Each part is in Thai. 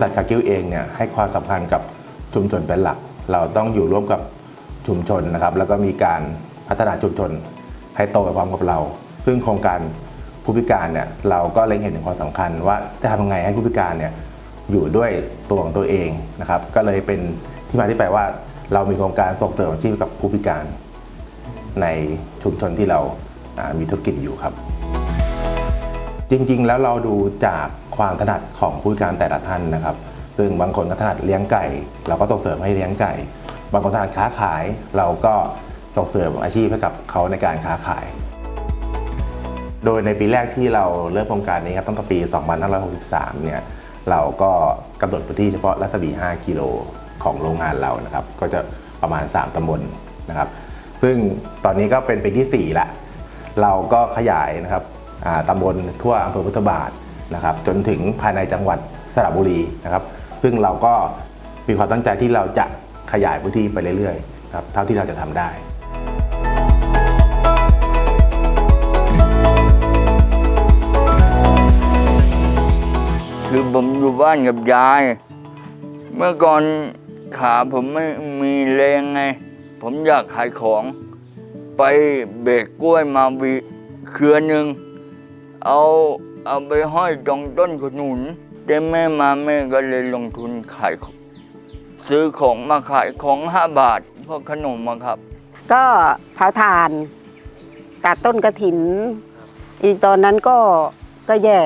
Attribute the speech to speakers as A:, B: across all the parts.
A: ษัทคากิวเองเนี่ยให้ความสำคัญกับชุมชนเป็นหลัก เราต้องอยู่ร่วมกับชุมชนนะครับ แล้วก็มีการพัฒนาชุมชนให้โตไปพร้อมกับเรา ซึ่งโครงการผู้พิการเนี่ยเราก็เล็งเห็นถึงความสำคัญ ว่าจะทำยังไงให้ผู้พิการเนี่ยอยู่ด้วยตัวของตัวเองนะครับ ก็เลยเป็นที่มาที่ไปว่าเรามีโครงการส่งเสริมอาชีพกับผู้พิการ ในชุมชนที่เรามีธุรกิจอยู่ครับ จริง ๆ แล้วเราดูจากความถนัดของผู้การแต่ละท่านนะครับ ซึ่งบางคนก็ถนัดเลี้ยงไก่ เราก็ส่งเสริมให้เลี้ยงไก่ บางคนถนัดค้าขาย เราก็ส่งเสริมอาชีพให้กับเขาในการค้าขาย โดยในปีแรกที่เราเริ่มโครงการนี้ครับตั้งแต่ปี 2563 เนี่ยเราก็กำหนดพื้นที่เฉพาะรัศมี 5 กิโลของโรงงานเรานะครับ ก็จะประมาณ 3ตำบลนะครับ ซึ่งตอนนี้ก็เป็นปีที่ 4 ละ เราก็ขยายนะครับ ตำบลทั่วอำเภอพุทธบาทนะครับจนถึงภายในจังหวัดสระบุรีนะครับ ซึ่งเราก็มีความตั้งใจที่เราจะขยายพื้นที่ไปเรื่อยๆครับเท่าที่เราจะทำได้
B: คือผมอยู่บ้านกับยาย เมื่อก่อนขาผมไม่มีแรงไง ผมอยากขายของ ไปเบรกกล้วยมาวิเครือหนึ่ง เอาเอาไปห้อยตรงต้นขนุนแต่แม่มาแม่ก็เลยลงทุนขายของซื้อของมาขายของห้าบาทพวกขนมมาครับ
C: ก็เผาถ่านตัดต้นกระถิน อีกตอนนั้นก็ก็แย่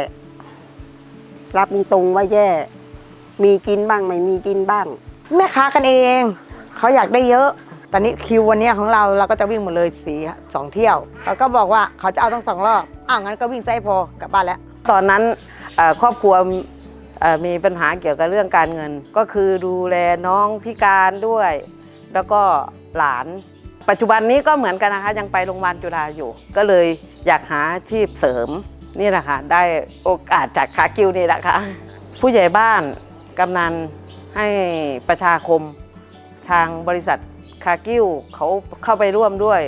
C: รับตรงๆว่าแย่ มีกินบ้างไม่มีกินบ้าง
D: แม่ค้ากันเอง เขาอยากได้เยอะ ตอนนี้คิววันนี้ของเราเราก็จะวิ่งหมดเลยสีสองเที่ยวเขาก็บอกว่าเขาจะเอาทั้งสองรอบอ้าวงั้นก็วิ่งไส้พอกลับบ้านแล้ว
E: ตอนนั้นครอบครัวมีปัญหาเกี่ยวกับเรื่องการเงิน ก็คือดูแลน้องพิการด้วย แล้วก็หลาน ปัจจุบันนี้ก็เหมือนกันนะคะยังไปโรงพยาบาลจุฬาอยู่ ก็เลยอยากหาอาชีพเสริมนี่แหละค่ะได้โอกาสจากคากิวนี่แหละค่ะผู้ใหญ่บ้านกำนันให้ประชาคมทางบริษัท คากิวเขาเข้าไปร่วมด้วย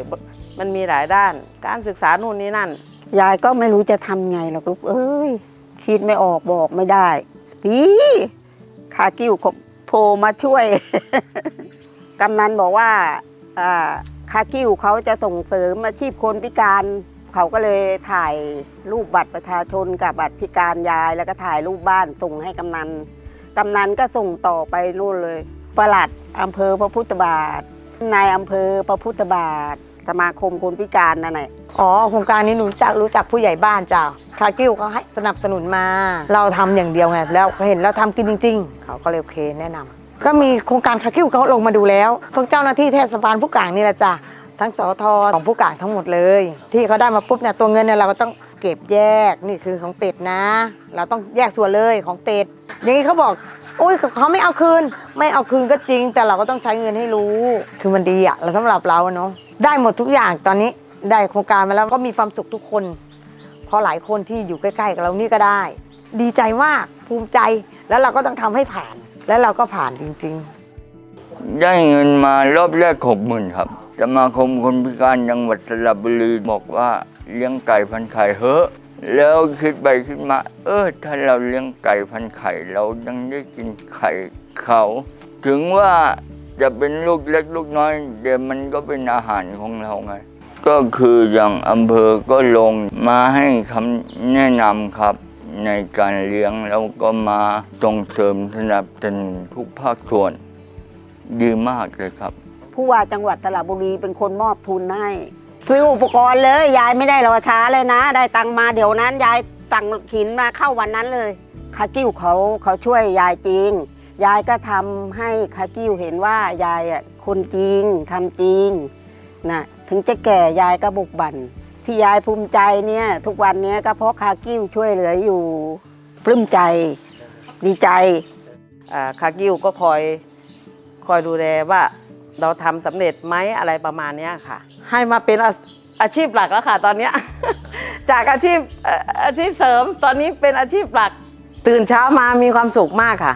E: มันมีหลายด้าน การศึกษานู่นนี่นั่น
C: ยายก็ไม่รู้จะทำไงหรอกลูกเอ้ย คิดไม่ออกบอกไม่ได้พี่ขากิ้วเขาโทรมาช่วย กำนันบอกว่าอ่าคากิ้วเขาจะส่งเสริมอาชีพคนพิการเขาก็เลยถ่ายรูปบัตรประชาชนกับบัตรพิการยายแล้วก็ถ่ายรูปบ้านส่งให้กำนัน กำนันก็ส่งต่อไปนู่นเลย ประหลัดอำเภอพระพุทธบาท นายอำเภอพระพุทธบาทสมาคมคนพิการนั่นแหละ
D: อ๋อโครงการนี้หนูรู้จักรู้จักผู้ใหญ่บ้านจ้าคากิ้วเขาให้สนับสนุนมา เราทำอย่างเดียวไงแล้วเขาเห็นเราทำกินจริง ๆ เขาก็เลยโอเคแนะนำก็มีโครงการคากิ้วเขาลงมาดูแล้วพวกเจ้าหน้าที่เทศบาลผู้กลางนี่แหละจ้ะทั้งสอทอของผู้กลางทั้งหมดเลย ที่เขาได้มาปุ๊บเนี่ยตัวเงินเนี่ยเราก็ต้องเก็บแยกนี่คือของเป็ดนะ เราต้องแยกส่วนเลยของเป็ดอย่างนี้เขาบอก อุ้ยเขาไม่เอาคืน ไม่เอาคืนก็จริง แต่เราก็ต้องใช้เงินให้รู้ คือมันดีอะเราสำหรับเราเนาะได้หมดทุกอย่างตอนนี้ได้โครงการมาแล้วก็มีความสุขทุกคน เพราะหลายคนที่อยู่ใกล้ๆกับเรานี่ก็ได้ ดีใจมากภูมิใจแล้วเราก็ต้องทำให้ผ่าน แล้วเราก็ผ่านจริง ๆ
B: ได้เงินมารอบแรกหกหมื่นครับสมาคมคนพิการจังหวัดสระบุรีบอกว่าเลี้ยงไก่พันไข่เฮ้อะ แล้วคิดไปคิดมา เออ ถ้าเราเลี้ยงไก่พันไข่ เรายังได้กินไข่เขา ถึงว่าจะเป็นลูกเล็กลูกน้อยเดี๋ยวมันก็เป็นอาหารของเราไง ก็คืออย่างอำเภอก็ลงมาให้คำแนะนำครับ ในการเลี้ยงแล้วก็มาส่งเสริมสนับสนุนทุกภาคส่วน ดีมากเลยครับ
C: ผู้ว่าจังหวัดสระบุรีเป็นคนมอบทุนให้ ซื้ออุปกรณ์เลย ยายไม่ได้รอช้าเลยนะ ได้ตังมาเดี๋ยวนั้น ยายตังหินมาเข้าวันนั้นเลยคากิ้วเขาเขาช่วยยายจริง ยายก็ทำให้คากิ้วเห็นว่ายายอะคนจริงทำจริงนะถึงจะแก่ยายก็บุกบั่นที่ยายภูมิใจเนี่ยทุกวันเนี้ยก็เพราะคากิ้วช่วยเหลืออยู่ปลื้มใจดีใจ
E: คากิวก็คอยคอยดูแลว่าเราทำสำเร็จไหมอะไรประมาณเนี้ยค่ะ ให้มาเป็นอาอาชีพหลักแล้วค่ะตอนเนี้ย จากอาชีพเอ่ออาชีพเสริมตอนนี้เป็นอาชีพหลัก ตื่นเช้ามามีความสุขมากค่ะ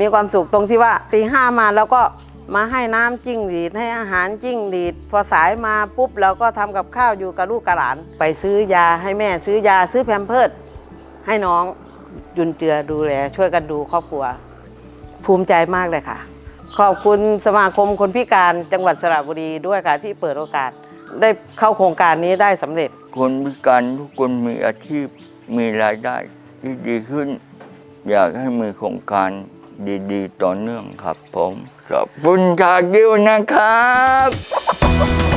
E: มีความสุขตรงที่ว่าตีห้ามาแล้วก็มาให้น้ำจิ้งหรีดให้อาหารจิ้งหรีด พอสายมาปุ๊บเราก็ทำกับข้าวอยู่กับลูกกับหลาน ไปซื้อยาให้แม่ซื้อยาซื้อแพมเพิร์ดให้น้องจุนเจือดูแล ช่วยกันดูครอบครัว ภูมิใจมากเลยค่ะ ขอบคุณสมาคมคนพิการจังหวัดสระบุรีด้วยค่ะที่เปิดโอกาส ได้เข้าโครงการนี้ได้สำเร็จ
B: คนพิการทุกคนมีอาชีพมีรายได้ที่ดีขึ้น อยากให้มีโครงการดีๆ ต่อเนื่องครับผม ขอบคุณชากิวนะครับ